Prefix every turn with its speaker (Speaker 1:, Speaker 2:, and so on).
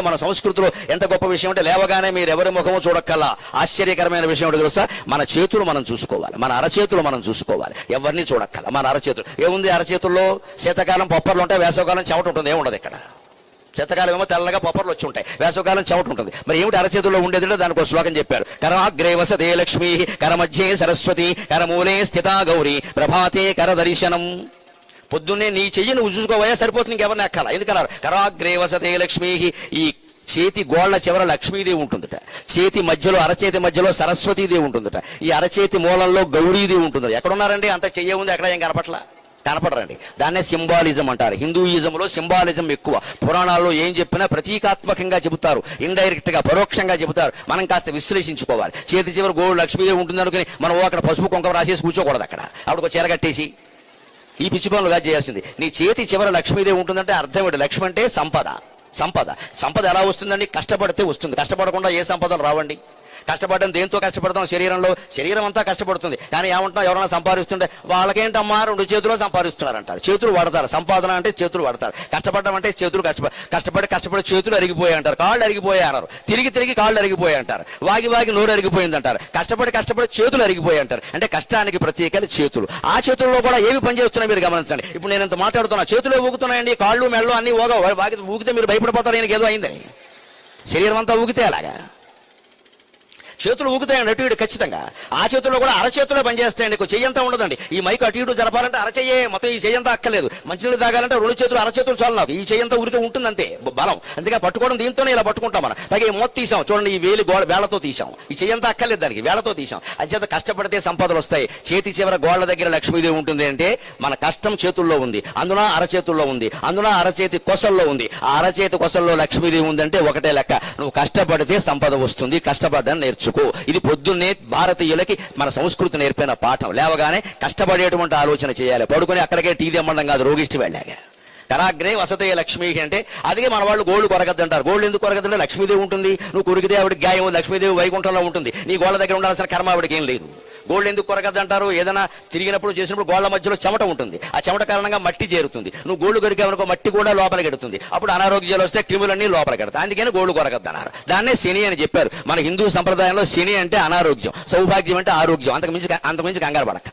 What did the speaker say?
Speaker 1: మన సంస్కృతిలో ఎంత గొప్ప విషయం అంటే లేవగానే మీరు ఎవరి ముఖము చూడక్కల్లా ఆశ్చర్యకరమైన విషయం ఏంటో తెలుసా? మన చేతులు మనం చూసుకోవాలి. మన అరచేతులు మనం చూసుకోవాలి. ఎవరిని చూడక్కల మన అరచేతులు. ఏముంది అరచేతుల్లో? శీతకాలం పొప్పర్లు ఉంటాయి వేసవకాలం చెమట ఉంటుంది. ఏముండదు ఇక్కడ? శీతకాలం ఏమో తెల్లగా పొప్పర్లు వచ్చి ఉంటాయి. వేసవకాలం చెమట ఉంటుంది. మరి ఏమిటి అరచేతుల్లో ఉండేది అంటే దానికి ఒక శ్లోకం చెప్పారు. కరాగ్రే వసతే లక్ష్మి కరమధ్యే సరస్వతి కరమూలే స్థితా గౌరి ప్రభాతే కర దర్శనం. పొద్దున్నే నీ చెయ్యి నువ్వు చూసుకోవయా సరిపోతుంది ఇంకెవరిని ఎక్కాల? ఎందుకన్నారు? కరాగ్రే వసతే లక్ష్మీ ఈ చేతి గోళ్ళ చివర లక్ష్మీదేవి ఉంటుందట. చేతి మధ్యలో అరచేతి మధ్యలో సరస్వతీదేవి ఉంటుందట. ఈ అరచేతి మూలంలో గౌరీదేవి ఉంటుంది ఎక్కడున్నారండి? అంత చెయ్య ఉంది ఎక్కడ ఏం కనపట్లా? కనపడరండి. దాన్నే సింబాలిజం అంటారు. హిందూయిజంలో సింబాలిజం ఎక్కువ. పురాణాల్లో ఏం చెప్పినా ప్రతీకాత్మకంగా చెబుతారు. ఇండైరెక్ట్గా పరోక్షంగా చెబుతారు. మనం కాస్త విశ్లేషించుకోవాలి. చేతి చివర గోడు లక్ష్మీదేవి ఉంటుంది అనుకుని మనం ఓ అక్కడ పసుపు కుంకం రాసేసి కూర్చోకూడదు అక్కడ. ఆవిడకు ఒక చీర కట్టేసి ఈ పిచ్చి పనులుగా చేయాల్సింది. నీ చేతి చివర లక్ష్మీదేవి ఉంటుందంటే అర్థం ఏంటి? లక్ష్మి అంటే సంపద. సంపద. సంపద ఎలా వస్తుందండి? కష్టపడితే వస్తుంది. కష్టపడకుండా ఏ సంపదలు రావండి? కష్టపడడం దేంతో కష్టపడతాం? శరీరంలో. శరీరం అంతా కష్టపడుతుంది. కానీ ఏమంటున్నాం ఎవరైనా సంపాదిస్తుంటే వాళ్ళకేంటమ్మా? రెండు చేతులు సంపాదిస్తున్నారు అంటారు చేతులు వాడతారు. సంపాదన అంటే చేతులు వాడతారు. కష్టపడడం అంటే చేతులు కష్టపడి కష్టపడి కష్టపడి చేతులు అరిగిపోయాయి అంటారు కాళ్ళు అరిగిపోయాయి అన్నారు. తిరిగి తిరిగి కాళ్ళు అరిగిపోయాయి అంటారు వాగి వాగి నోరు అరిగిపోయింది అంటారు కష్టపడి కష్టపడి చేతులు అరిగిపోయాయి అంటారు అంటే కష్టానికి ప్రత్యేకమైన చేతులు. ఆ చేతుల్లో కూడా ఏమి పనిచేస్తున్నాయి మీరు గమనించండి. ఇప్పుడు నేను ఇంత మాట్లాడుతున్నా. చేతులు ఊగుతున్నాయండి. కాళ్ళు మెళ్ళు అన్ని ఊగ వాగి ఊగితే మీరు భయపడిపోతారు. ఈయనకి ఏదో అయిందని. శరీరం అంతా ఊగితే అలాగా చేతులు ఊగుతాయండి అటు ఇటు ఖచ్చితంగా. ఆ చేతుల్లో కూడా అరచేతుల్లో పనిచేస్తాయండి. చెయ్యంతా ఉండదండి. ఈ మైకు అటు ఇటు జరపాలంటే అరచయ్యే మొత్తం ఈ చెయ్యంతా అక్కర్లేదు. మంచినీళ్ళు తాగాలంటే రెండు చేతులు అరచేతులు చాలు నాకు. ఈ చెయ్యంతా ఊరికే ఉంటుంది అంతే బలం. అందుకే పట్టుకోవడం దీంతోనే ఇలా పట్టుకుంటాం మనం. పైగా ఈ మొత్తం తీసాం. చూడండి ఈ వేలు గోడ వేళ్ళతో తీసాం. ఈ చెయ్యంతా అక్కర్లేదు దానికి. వేళ్ళతో తీసాం. అంచేత కష్టపడితే సంపదలు వస్తాయి. చేతి చివర గోడల దగ్గర లక్ష్మీదేవి ఉంటుంది అంటే మన కష్టం చేతుల్లో ఉంది. అందున అరచేతుల్లో ఉంది. అందున అరచేతి కొసల్లో ఉంది. ఆ అరచేతి కొసల్లో లక్ష్మీదేవి ఉందంటే ఒకటే లెక్క. నువ్వు కష్టపడితే సంపద వస్తుంది. కష్టపడడం నేర్చుకో ఇది పొద్దున్నే భారతీయులకి మన సంస్కృతి నేర్పిన పాఠం. లేవగానే కష్టపడేటువంటి ఆలోచన చేయాలి. పడుకొని అక్కడికే టీ తెమ్మడం కాదు రోగిష్టి వెళ్ళాక కరాగ్రే వసతి లక్ష్మి అంటే అదే మన వాళ్ళు గోల్డ్ కొరగద్దంటారు. గోల్డ్ ఎందుకు కొరగద్దంటే లక్ష్మీదేవి ఉంటుంది. నువ్వు కొరికితే ఆవిడకి గాయం లక్ష్మీదేవి వైకుంఠంలో ఉంటుంది. నీ గోళ్ళ దగ్గర ఉండాల్సిన కర్మ ఆవిడకి ఏం లేదు. గోల్డ్ ఎందుకు కొరగద్దు అంటారు ఏదైనా తిరిగినప్పుడు చేసినప్పుడు గోళ్ళ మధ్యలో చెమట ఉంటుంది. ఆ చెమట కారణంగా మట్టి చేరుతుంది. నువ్వు గోల్డ్ కొరికావనుకో మట్టి కూడా లోపలికి ఎడుతుంది అప్పుడు అనారోగ్యాలు వస్తే క్రిములన్నీ లోపలికి ఎడతాయి అందుకని గోల్డ్ కొరగద్దు అన్నారు దాన్నే శని అని చెప్పారు. మన హిందూ సంప్రదాయంలో శని అంటే అనారోగ్యం. సౌభాగ్యం అంటే ఆరోగ్యం. అంతకు మించి అంతకు మించి కంగారు పడక